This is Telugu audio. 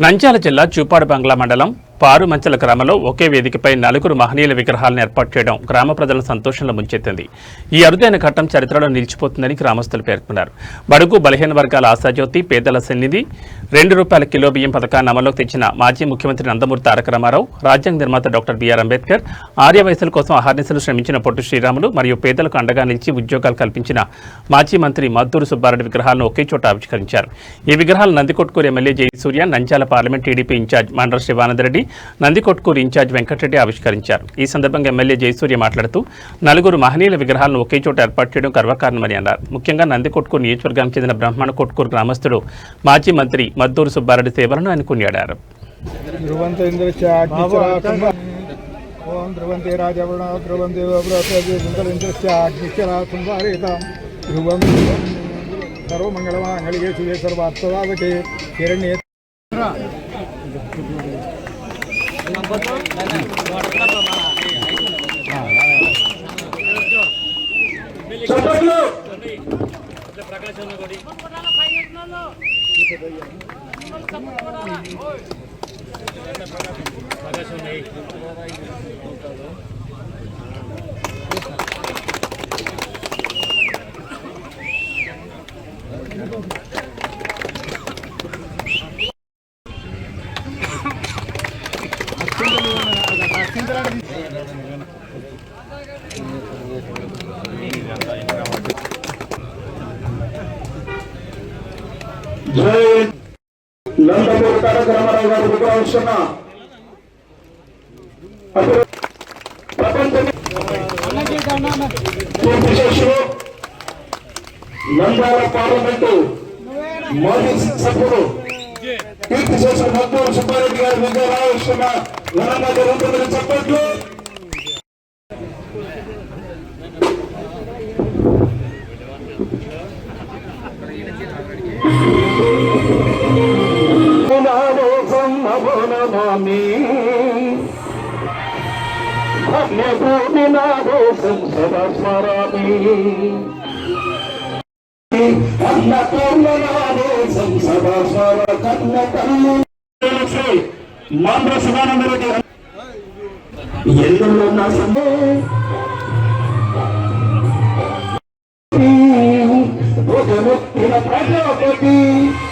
నంద్యాల జిల్లా చూపాడు బంగ్లా మండలం పారుమంచల గ్రామంలో ఒకే వేదికపై నలుగురు మహనీయుల విగ్రహాలను ఏర్పాటు చేయడం గ్రామ ప్రజల సంతోషంలో ముంచెత్తింది. ఈ అరుదైన ఘట్టం చరిత్రలో నిలిచిపోతుందని గ్రామస్తులు పేర్కొన్నారు. బడుగు బలహీన వర్గాల ఆశాజ్యోతి పేదల సన్నిధి రెండు రూపాయల కిలో బియ్యం పథకాన్ని అమల్లోకి తెచ్చిన మాజీ ముఖ్యమంత్రి నందమూరి తారక రామారావు రాజ్యాంగ నిర్మాత డాక్టర్ బిఆర్ అంబేద్కర్ ఆర్యవయసుల కోసం అహర్నిశలు శ్రమించిన పొట్టు శ్రీరాములు మరియు పేదలకు అండగా నిలిచి ఉద్యోగాలు కల్పించిన మాజీ మంత్రి మద్దూరు సుబ్బారెడ్డి విగ్రహాలను ఒకే చోట ఆవిష్కరించారు. ఈ విగ్రహాలు Nandikotkur MLA Jayasurya Nandyal parliament TDP incharge మండల శివానందరెడ్డి నందికొట్కూరు ఇన్ఛార్జ్ వెంకటరెడ్డి ఆవిష్కరించారు. ఈ సందర్భంగా ఎమ్మెల్యే జయసూర్య మాట్లాడుతూ నలుగురు మహనీయుల విగ్రహాలను ఒకే చోట ఏర్పాటు చేయడం గర్వకారణమని అన్నారు. ముఖ్యంగా నందికొట్కూరు నియోజకవర్గానికి చెందిన బ్రహ్మణ కొట్కూరు గ్రామస్తుడు మాజీ మంత్రి మద్దూరు సుబ్బారెడ్డి సేవలను ఆయన కొనియాడారు. ఓం ధ్రువంతే రాజవణ ధ్రువంతే సర్వాత్మదావకే హిరణ్యే జై నందమూరి తారక గారు విగ్రహిస్తున్న అప్పుడు పార్లమెంటు మాజీ సభ్యుడు కీర్తి చేసిన మద్దూరు సుబ్బారెడ్డి గారు విగ్రహిస్తున్న ఘనంగా చెప్పట్లు నాదేశం నభోనమామి భూమి నాదేశం సదా స్మరామి కన్న నాదేశం సదా స్మర కన్న తల్లి మాంద్ర శివానంద రెడ్డి ఎందులో నా సమయం భుజముక్తిన ప్రజాపతి